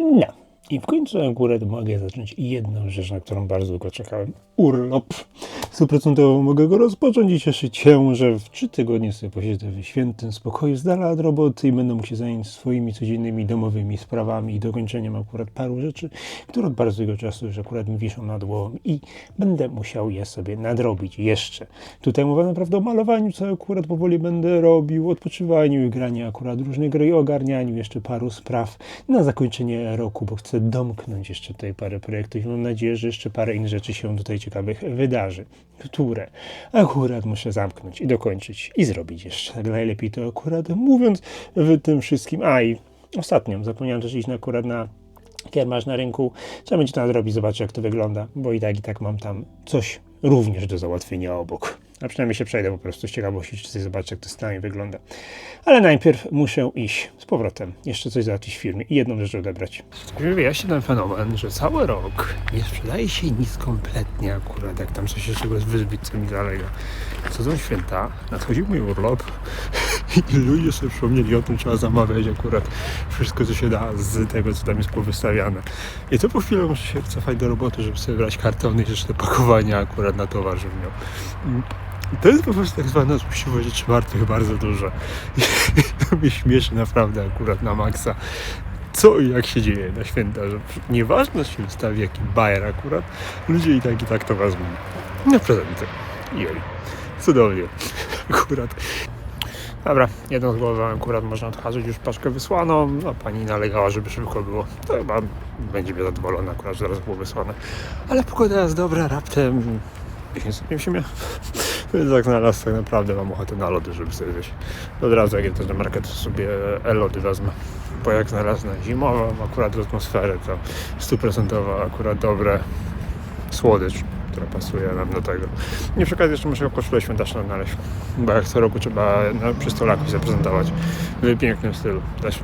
No. I w końcu akurat mogę zacząć jedną rzecz, na którą bardzo długo czekałem. Urlop. Stuprocentowo mogę go rozpocząć. I cieszyć się, że w trzy tygodnie sobie posiedzę w świętym spokoju z dala od roboty i będę mógł się zająć swoimi codziennymi domowymi sprawami. I dokończeniem akurat paru rzeczy, które od bardzo długiego czasu już akurat mi wiszą nad głową i będę musiał je sobie nadrobić jeszcze. Tutaj mowa naprawdę o malowaniu, co akurat powoli będę robił, odpoczywaniu i graniu akurat różnych gry i ogarnianiu jeszcze paru spraw na zakończenie roku, bo chcę domknąć jeszcze tutaj parę projektów i mam nadzieję, że jeszcze parę innych rzeczy się tutaj ciekawych wydarzy, które akurat muszę zamknąć i dokończyć i zrobić jeszcze. Najlepiej to akurat mówiąc w tym wszystkim. A i ostatnio zapomniałem też iść na, akurat na kiermasz na rynku. Trzeba będzie to nadrobić, zobaczyć jak to wygląda, bo i tak i tak mam tam coś również do załatwienia obok. A przynajmniej się przejdę po prostu z ciekawości, czy coś zobaczę, jak to z nami wygląda. Ale najpierw muszę iść z powrotem, jeszcze coś załatwić w firmie i jedną rzecz odebrać. Wyjaśnię ten fenomen, że cały rok nie sprzedaje się nic kompletnie akurat, jak tam coś jeszcze z wyzbyt, co mi zalega. Co są święta, nadchodzi mój urlop i ludzie sobie przypomnieli o tym, trzeba zamawiać akurat wszystko, co się da z tego, co tam jest powystawiane. I to po chwilę muszę się cofać do roboty, żeby sobie brać kartony i jeszcze pakowania akurat na towar, żebym miał. To jest po prostu tak zwana złośliwość rzeczy wartych bardzo dużo. I to mnie śmieszy naprawdę akurat na maksa. Co i jak się dzieje na święta, że nieważne, się wystawi jaki bajer akurat, ludzie i tak i tak to wezmą na prezenty. Jej. Cudownie. Akurat. Dobra, jedną z głowy akurat można odhaczyć już paczkę wysłaną, a pani nalegała, żeby szybko było. To chyba będzie mnie zadowolona akurat, że zaraz było wysłane. Ale pogoda jest dobra, raptem 10 stopni w zimie. Więc jak znalazł, tak naprawdę mam ochotę na lody, żeby sobie wziąć. Od razu jak jedę do marketu sobie e-lody wezmę. Bo jak znalazłem zimową, akurat atmosferę, to stuprocentowa, akurat dobre słodycz, która pasuje nam do tego. Nie przy okazji jeszcze muszę koszulę świąteczną znaleźć, bo jak co roku trzeba na, przy stolaku zaprezentować w pięknym stylu. Też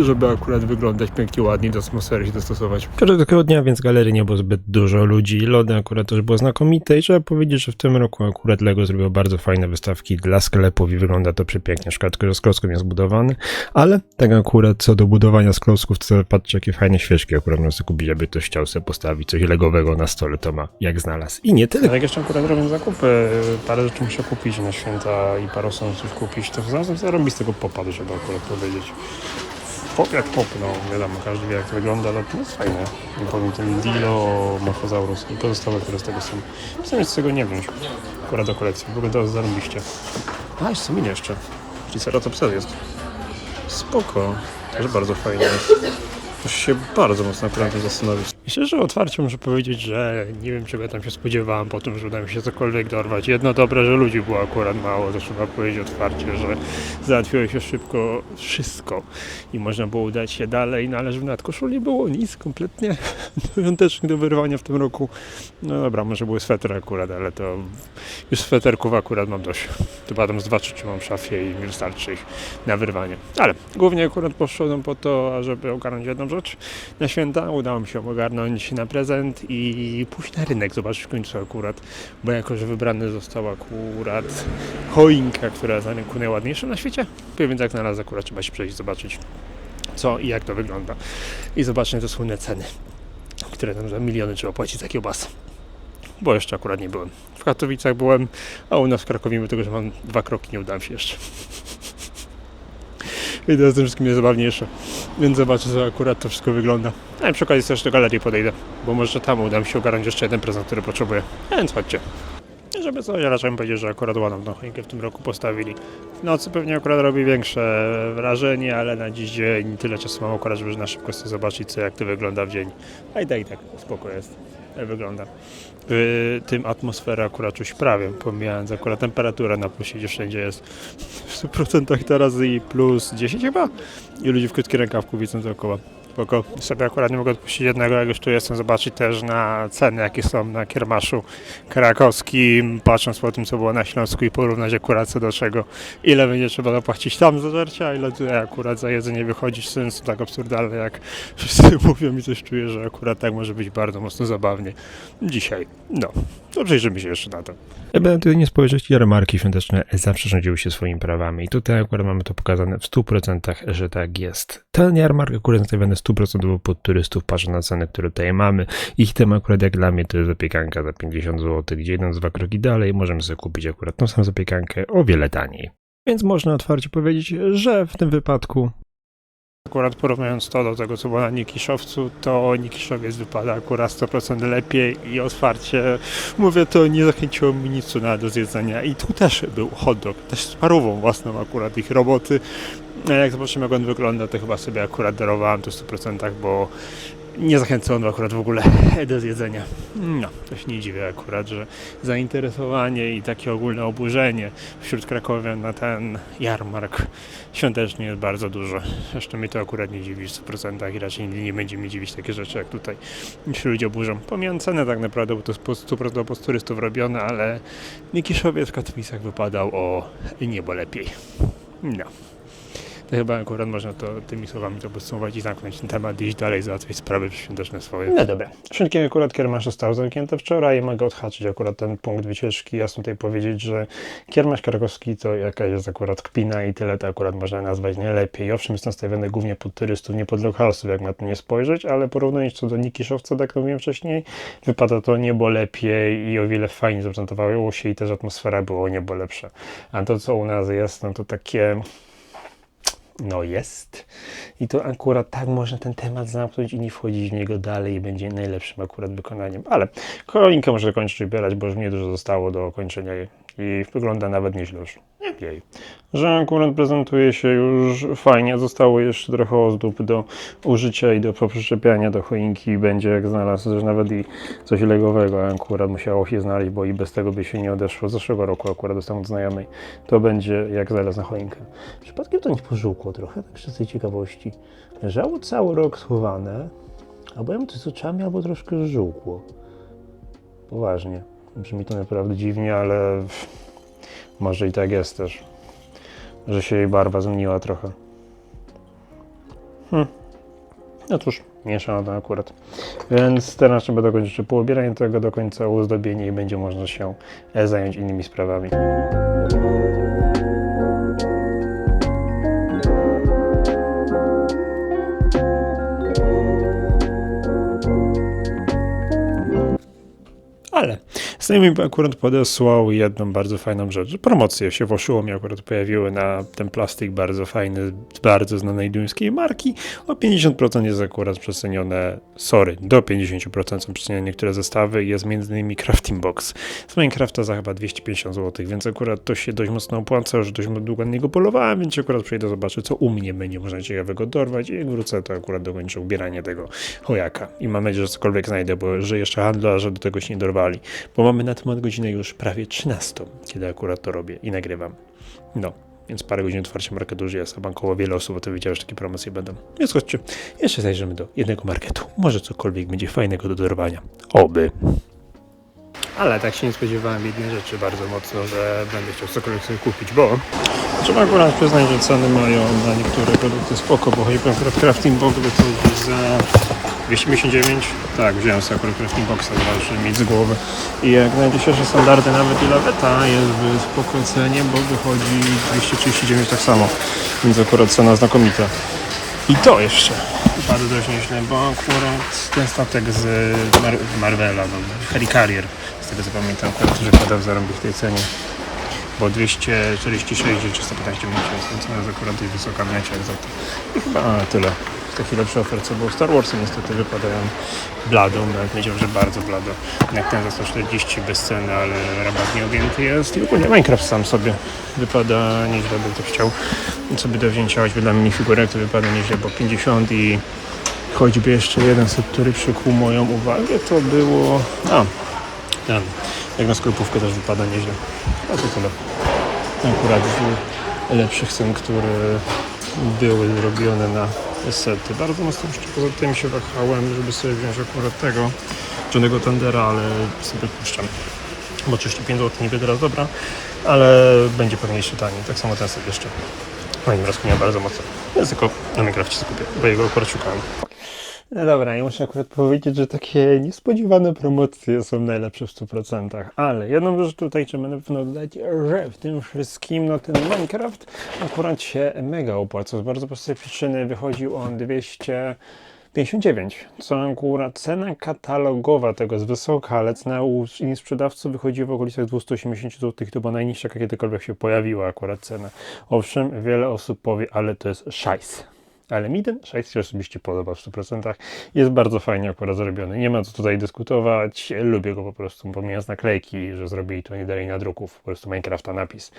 żeby akurat wyglądać pięknie, ładnie, do atmosfery się dostosować. Każdego dnia, więc galerii nie było zbyt dużo ludzi. Lody akurat też było znakomite i trzeba powiedzieć, że w tym roku akurat Lego zrobiło bardzo fajne wystawki dla sklepów i wygląda to przepięknie. Szkoda tylko, że z klocków jest zbudowany, ale tak akurat co do budowania z klocków, to patrzcie jakie fajne świeczki akurat można sobie kupić, aby ktoś chciał sobie postawić coś legowego na stole, to ma jak znalazł. I nie tyle. Jak jeszcze akurat robię zakupy, parę rzeczy muszę kupić na święta i parę osądów kupić, to znalazłem zarobić z tego popadł, żeby akurat powiedzieć pop jak pop, no wiadomo, każdy wie jak to wygląda, ale to jest fajne. Nie powiem ten Dilo, Morphosaurus i pozostałe, które z tego są. Co nic z tego nie wziąć, akurat do kolekcji, wygląda to zarobiście. A, jeszcze mi jeszcze, Triceratops jest. Spoko, też bardzo fajne. Muszę się bardzo mocno naprawdę zastanowić. I szczerze otwarcie muszę powiedzieć, że nie wiem czego tam się spodziewałem po tym, że uda mi się cokolwiek dorwać. Jedno dobre, że ludzi było akurat mało, to trzeba powiedzieć otwarcie, że załatwiło się szybko wszystko i można było udać się dalej, no ale że nad koszuli było nic kompletnie świątecznych do wyrwania w tym roku. No dobra, może były swetry akurat, ale to już sweterków akurat mam dość. Chyba tam z dwa czy trzy mam w szafie i mi wystarczy ich na wyrwanie. Ale głównie akurat poszedłem po to, żeby ogarnąć jedną rzecz na święta. Udało mi się ogarnąć na prezent i pójść na rynek, zobaczyć w końcu akurat, bo jako, że wybrany został akurat choinka, która jest na rynku najładniejsza na świecie, więc jak na raz akurat trzeba się przejść, zobaczyć co i jak to wygląda i zobaczyć te słynne ceny, które tam za miliony trzeba płacić za kiełbasę. Bo jeszcze akurat nie byłem. W Katowicach byłem, a u nas w Krakowie, mimo tego, że mam dwa kroki, nie udałem się jeszcze. I to jest tym wszystkim najzabawniejsze. Więc zobaczę, co akurat to wszystko wygląda. A i przy okazji też do galerii podejdę, bo może tam uda mi się ogarnąć jeszcze jeden prezent, który potrzebuję. A więc chodźcie. Żeby coś, raczej bym powiedzieć, że akurat ładną tą choinkę w tym roku postawili. W nocy pewnie akurat robi większe wrażenie, ale na dziś dzień tyle czasu mam akurat, żeby na szybko sobie zobaczyć, co jak to wygląda w dzień. A i tak, i tak, spoko jest. Jak wygląda. W tym atmosfera akurat czuć prawie, pomijając akurat temperaturę na plusie, gdzie wszędzie jest w 100% teraz i plus 10 chyba. I ludzi w krótkich rękawku widzą dookoła. Spoko. Sobie akurat nie mogę odpuścić jednego, jak już tu jestem, zobaczyć też na ceny, jakie są na kiermaszu krakowskim, patrząc po tym, co było na Śląsku i porównać akurat co do czego, ile będzie trzeba zapłacić tam za żarcie, ile tutaj akurat za jedzenie wychodzić, sens tak absurdalne, jak wszyscy mówią i coś czuję, że akurat tak może być bardzo mocno zabawnie. Dzisiaj. No, to przyjrzymy się jeszcze na to. Ewentualnie spojrzeć, jarmarki świąteczne zawsze rządziły się swoimi prawami i tutaj akurat mamy to pokazane w 100%, że tak jest. Ten jarmark akurat nastawiony 100% pod turystów, patrzę na ceny, które tutaj mamy. Ich tem akurat jak dla mnie to jest zapiekanka za 50 zł, gdzie jeden, dwa kroki dalej możemy sobie kupić akurat tą samą zapiekankę o wiele taniej. Więc można otwarcie powiedzieć, że w tym wypadku Akurat porównując to do tego, co było na Nikiszowcu, to Nikiszowiec wypada akurat 100% lepiej i otwarcie, mówię, to nie zachęciło mnie nic do zjedzenia. I tu też był hot dog, też z parową własną akurat ich roboty. A jak zobaczymy, jak on wygląda, to chyba sobie akurat darowałem to w 100%, bo nie zachęca on akurat w ogóle do zjedzenia. No, to się nie dziwię akurat, że zainteresowanie i takie ogólne oburzenie wśród krakowian na ten jarmark świąteczny jest bardzo dużo. Zresztą mnie to akurat nie dziwi w 100% i raczej nie będzie mnie dziwić takie rzeczy jak tutaj się ludzie oburzą. Pomijam cenę tak naprawdę, bo to jest po 100% po turystów robione, ale Nikiszowiec w Katowicach wypadał o niebo lepiej. No. To chyba akurat można to tymi słowami to podsumować i zamknąć ten temat i iść dalej, załatwić sprawy świąteczne swoje. No dobra. Wszystkie akurat kiermasz zostały zamknięte wczoraj i mogę odhaczyć akurat ten punkt wycieczki. Jasno tutaj powiedzieć, że kiermasz krakowski to jakaś jest akurat kpina i tyle to akurat można nazwać nie lepiej. Owszem, jest nastawiony głównie pod turystów, nie pod lokalsów, jak na to nie spojrzeć, ale porównując co do Nikiszowca, tak jak mówiłem wcześniej, wypada to niebo lepiej i o wiele fajniej zaprezentowało się i też atmosfera była o niebo lepsza. A to, co u nas jest, no to takie no jest. I to akurat tak można ten temat zamknąć i nie wchodzić w niego dalej i będzie najlepszym akurat wykonaniem. Ale kroninkę może kończyć wybierać, bo już nie dużo zostało do kończenia. I wygląda nawet nieźle już. Jej. Że akurat prezentuje się już fajnie. Zostało jeszcze trochę ozdób do użycia i do poprzyczepiania do choinki. Będzie jak znalazł też nawet i coś legowego. Akurat musiało się znaleźć, bo i bez tego by się nie odeszło. Z zeszłego roku akurat dostałem od znajomej. To będzie jak znalazł na choinkę. Przypadkiem to nie pożółkło trochę, tak z tej ciekawości. Leżało cały rok schowane, albo ja coś z oczami, albo troszkę żółkło. Poważnie. Brzmi to naprawdę dziwnie, ale może i tak jest też, że się jej barwa zmieniła trochę. Hmm. No cóż, miesza na to akurat. Więc teraz trzeba dokończyć poobieranie tego do końca, uzdobienie i będzie można się zająć innymi sprawami. Znajomy mi akurat podesłał jedną bardzo fajną rzecz. Promocje się w mi akurat pojawiły na ten plastik bardzo fajny, bardzo znanej duńskiej marki. O 50% jest akurat przecenione, sorry, do 50% są przecenione niektóre zestawy. Jest innymi Crafting Box z Minecrafta za chyba 250 zł, więc akurat to się dość mocno opłaca, już dość długo na niego polowałem, więc akurat przyjdę zobaczyć, co u mnie będzie można ciekawego dorwać i jak wrócę, to akurat dokończę ubieranie tego chojaka. I mam nadzieję, że cokolwiek znajdę, bo że jeszcze handlarze do tego się nie dorwali bo mamy na temat godzinę już prawie 13, kiedy akurat to robię i nagrywam. No, więc parę godzin otwarcia marketu już jest, a bankowo wiele osób o to wiedziało, że takie promocje będą. Więc chodźcie, jeszcze zajrzymy do jednego marketu. Może cokolwiek będzie fajnego do dorwania. Oby. Ale tak się nie spodziewałem jednej rzeczy bardzo mocno, że będę chciał cokolwiek sobie kupić, bo trzeba akurat przyznać, że ceny mają na niektóre produkty spoko, bo choćby akurat crafting box wychodzi za 259, tak, wziąłem sobie akurat crafting boxa, żeby mieć z głowy. I jak na dzisiejsze standardy nawet i laweta jest w spoko cenie, bo wychodzi 239 tak samo, więc akurat cena znakomita. I to jeszcze wypada dość nieźle, bo akurat ten statek z Mar Marvela, no, Helicarrier, z tego co pamiętam, akurat że podał zarobić w tej cenie bo 246 czy 315 minut jest, więc cena jest akurat dość wysoka w necie za to. I chyba tyle. W takiej lepszej ofercie, bo Star Warsy niestety wypadają bladą, nawet powiedział, że bardzo blado. Jak ten za 140 bez ceny, ale rabat nie objęty jest. I ogólnie Minecraft sam sobie wypada nieźle, bym to chciał sobie do wzięcia, choćby dla minifigurek to wypada nieźle, bo 50 i choćby jeszcze jeden set, który przykuł moją uwagę, to było... A, ten, jak na sklepówkę też wypada nieźle. A to tyle. Akurat z lepszych cen, które były robione na sety. Bardzo mocno jeszcze poza tym się wahałem, żeby sobie wziąć akurat tego Johnego Tendera, ale sobie puszczam. Bo 35 zł niby teraz dobra, ale będzie pewnie jeszcze taniej. Tak samo ten set jeszcze. No i rozkminiam bardzo mocno. Więc tylko na Minecrafcie skupię, bo jego akurat szukałem. No dobra, ja muszę akurat powiedzieć, że takie niespodziewane promocje są najlepsze w 100%, ale jedną rzecz tutaj trzeba na pewno dodać, że w tym wszystkim no ten Minecraft akurat się mega opłaca. Z bardzo prostej przyczyny wychodził on 259, co akurat cena katalogowa tego jest wysoka, ale cena u innych sprzedawców wychodzi w okolicach 280 zł, to była najniższa, jaka kiedykolwiek się pojawiła akurat cena. Owszem, wiele osób powie, ale to jest szajs. Ale mi ten szajs się osobiście podoba w 100%. Jest bardzo fajnie akurat zrobiony. Nie ma co tutaj dyskutować. Lubię go po prostu, pomijając naklejki, że zrobili to nie dali na druków. Po prostu Minecrafta napis.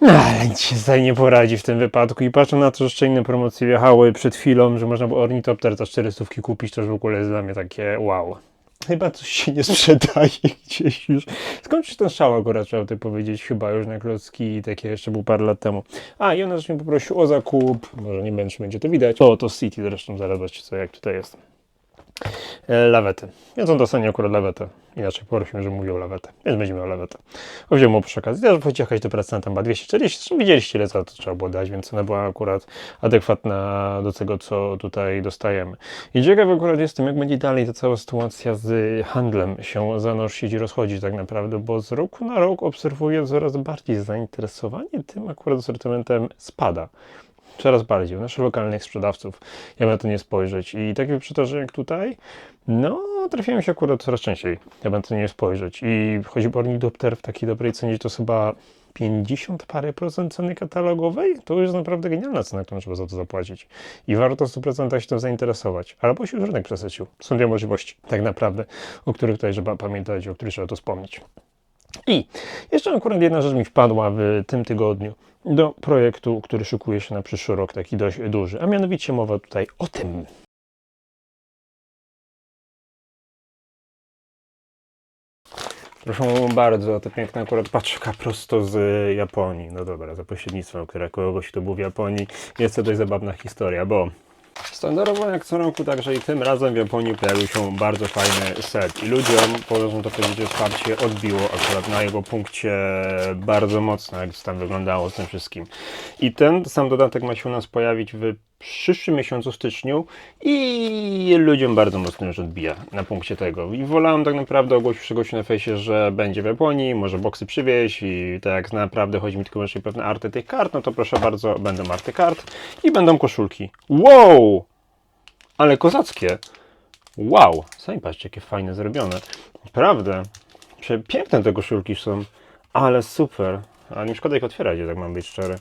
No, ale nic się tutaj nie poradzi w tym wypadku. I patrzę na to, że jeszcze inne promocje wjechały przed chwilą, że można było ornitopter za 400 kupić, to już w ogóle jest dla mnie takie wow. Chyba coś się nie sprzedaje gdzieś już. Skąd się ten szał akurat trzeba tutaj powiedzieć, chyba już na klocki i takie jeszcze był parę lat temu. A i ona też mnie poprosił o zakup, może nie będzie, będzie to widać. O, to City zresztą, zaraz zobaczcie co, jak tutaj jest. E, lawety. Więc on dostanie akurat lawetę. Inaczej poprosimy, że mówił lawetę. Więc będzie miał lawetę. Wziął mu przy okazji. Też wchodzi jakaś do pracy na tam była 240. Zresztą widzieliście ile za to trzeba było dać, więc ona była akurat adekwatna do tego, co tutaj dostajemy. I ciekaw akurat jestem, jak będzie dalej ta cała sytuacja z handlem się zanosić i rozchodzić tak naprawdę, bo z roku na rok obserwuję coraz bardziej zainteresowanie tym akurat asortymentem spada coraz bardziej u naszych lokalnych sprzedawców, jak na to nie spojrzeć. I takie przytocze jak tutaj, no trafiają się akurat coraz częściej, jak na to nie spojrzeć. I o ornitopter w takiej dobrej cenie, to chyba 50 parę procent ceny katalogowej, to już jest naprawdę genialna cena, którą trzeba za to zapłacić. I warto w 100% się tym zainteresować. Albo się już rynek przesycił. Są dwie możliwości, tak naprawdę, o których tutaj trzeba pamiętać, o których trzeba tu wspomnieć. I jeszcze akurat jedna rzecz mi wpadła w tym tygodniu do projektu, który szykuje się na przyszły rok, taki dość duży, a mianowicie mowa tutaj o tym. Proszę bardzo, to piękna akurat paczka prosto z Japonii. No dobra, za pośrednictwem które kogoś to był w Japonii. Jest to dość zabawna historia, bo Standardowo jak co roku, także i tym razem w Japonii pojawił się bardzo fajny set i ludziom, można to powiedzieć, wsparcie odbiło akurat na jego punkcie bardzo mocno, jak to tam wyglądało z tym wszystkim. I ten sam dodatek ma się u nas pojawić w przyszłym miesiącu, styczniu i ludziom bardzo mocno już odbija na punkcie tego. I wolałem tak naprawdę ogłosić czegoś na fejsie, że będzie w Japonii, może boksy przywieźć i tak naprawdę chodzi mi tylko wyłącznie pewne arty tych kart, no to proszę bardzo, będą arty kart i będą koszulki. Wow! Ale kozackie! Wow! Sami patrzcie, jakie fajne zrobione. Naprawdę. Przepiękne te koszulki są, ale super. A nie szkoda ich otwierać, jak mam być szczery.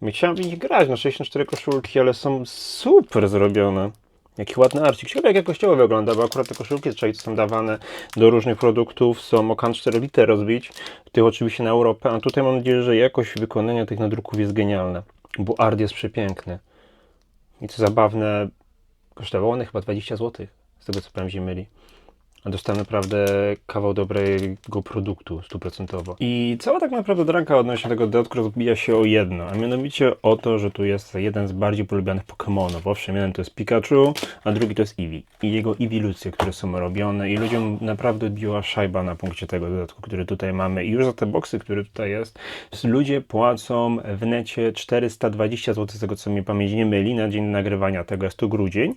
My chciałem w nich grać na 64 koszulki, ale są super zrobione. Jaki ładny arcik. Ciekawe jak jakościowo wygląda, bo akurat te koszulki zazwyczaj są dawane do różnych produktów, są o 4 liter rozbić, tych oczywiście na Europę, a tutaj mam nadzieję, że jakość wykonania tych nadruków jest genialna, bo art jest przepiękny. I co zabawne, kosztowało one chyba 20 zł, z tego co pamiętam myli dostałem naprawdę kawał dobrego produktu stuprocentowo. I cała tak naprawdę dranka odnośnie tego dodatku rozbija się o jedno, a mianowicie o to, że tu jest jeden z bardziej polubianych Pokémonów. Owszem, jeden to jest Pikachu, a drugi to jest Eevee. I jego ewilucje, które są robione i ludziom naprawdę odbiła szajba na punkcie tego dodatku, który tutaj mamy. I już za te boksy, które tutaj jest, ludzie płacą w necie 420 zł, z tego co mnie pamięć nie myli, na dzień nagrywania tego jest tu grudzień,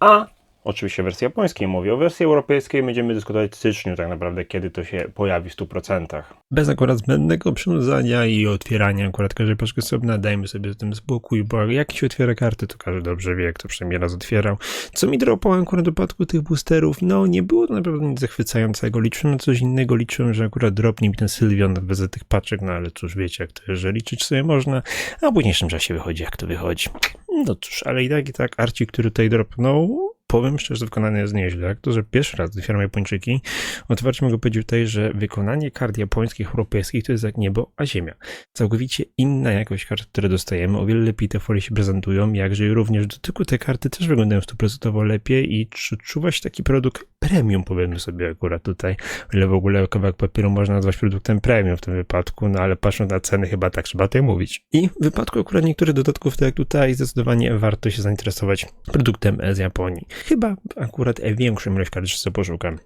a Oczywiście wersji japońskiej mówię. O wersji europejskiej będziemy dyskutować w styczniu tak naprawdę, kiedy to się pojawi w 100%. Bez akurat zbędnego przynudzania i otwierania akurat każdej paczki osobna, dajmy sobie z tym spokój, bo jak się otwiera karty, to każdy dobrze wie, kto przynajmniej raz otwierał. Co mi dropało akurat w przypadku tych boosterów, no nie było to naprawdę nic zachwycającego. Liczyłem na coś innego, liczyłem, że akurat dropnie mi ten Sylwion bez tych paczek, no ale cóż, wiecie jak to jest, że liczyć sobie można, a w późniejszym czasie wychodzi jak to wychodzi. No cóż, ale i tak i tak Arci, który tutaj dropnął, powiem szczerze, że wykonanie jest nieźle. Jak to, że pierwszy raz otwieram Japończyki, otwarcie mogę powiedzieć tutaj, że wykonanie kart japońskich, europejskich to jest jak niebo, a ziemia. Całkowicie inna jakość kart, które dostajemy, o wiele lepiej te folie się prezentują, jakże również w dotyku te karty też wyglądają stuprocentowo lepiej i czuwa się taki produkt premium, powiedzmy sobie akurat tutaj, o ile w ogóle kawałek papieru można nazwać produktem premium w tym wypadku, no ale patrząc na ceny chyba tak trzeba tutaj mówić. I w wypadku akurat niektórych dodatków, tak jak tutaj, zdecydowanie warto się zainteresować produktem z Japonii. Chyba akurat większą ilość kart sobie poszukam.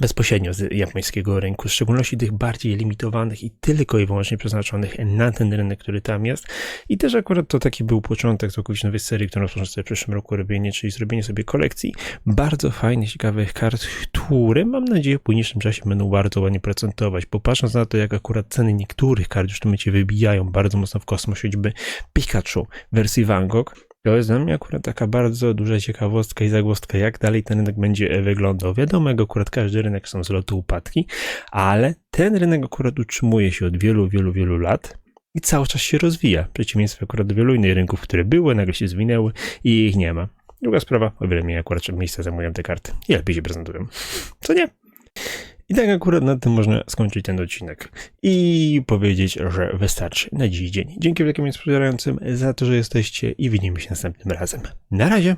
bezpośrednio z japońskiego rynku, w szczególności tych bardziej limitowanych i tylko i wyłącznie przeznaczonych na ten rynek, który tam jest. I też akurat to taki był początek całkowicie nowej serii, którą rozpoczną sobie w przyszłym roku robienie, czyli zrobienie sobie kolekcji bardzo fajnych, ciekawych kart, które mam nadzieję w późniejszym czasie będą bardzo ładnie procentować, bo patrząc na to, jak akurat ceny niektórych kart już w tym momencie wybijają bardzo mocno w kosmos, choćby Pikachu wersji Van Gogh, to jest dla mnie akurat taka bardzo duża ciekawostka i zagłostka, jak dalej ten rynek będzie wyglądał. Wiadomo, jak akurat każdy rynek są zloty, upadki, ale ten rynek akurat utrzymuje się od wielu, wielu, wielu lat i cały czas się rozwija. W przeciwieństwie akurat do wielu innych rynków, które były, nagle się zwinęły i ich nie ma. Druga sprawa, o wiele mniej akurat miejsca zajmują te karty i lepiej się prezentują. Co nie? I tak akurat na tym można skończyć ten odcinek i powiedzieć, że wystarczy na dziś dzień. Dzięki wielkim wspierającym za to, że jesteście i widzimy się następnym razem. Na razie!